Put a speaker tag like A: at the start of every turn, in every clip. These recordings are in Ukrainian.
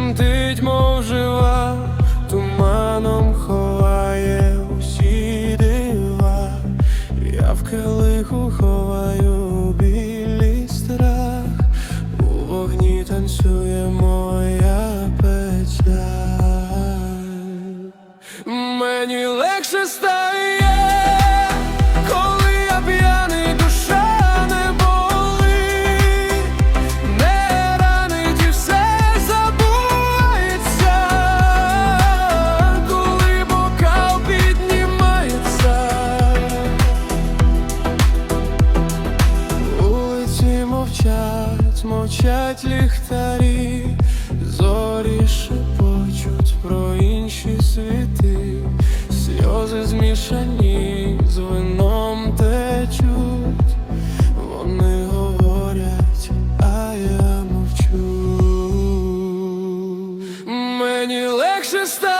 A: тремтить мов. мовчать ліхтарі, зорі шепочуть про інші світи, сльози змішані з вином течуть, вони говорять, а я мовчу. Мені легше стати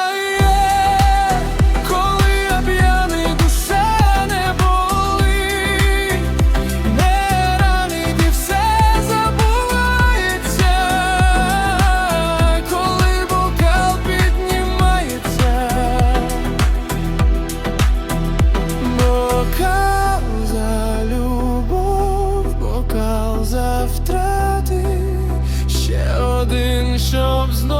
A: щоб знов.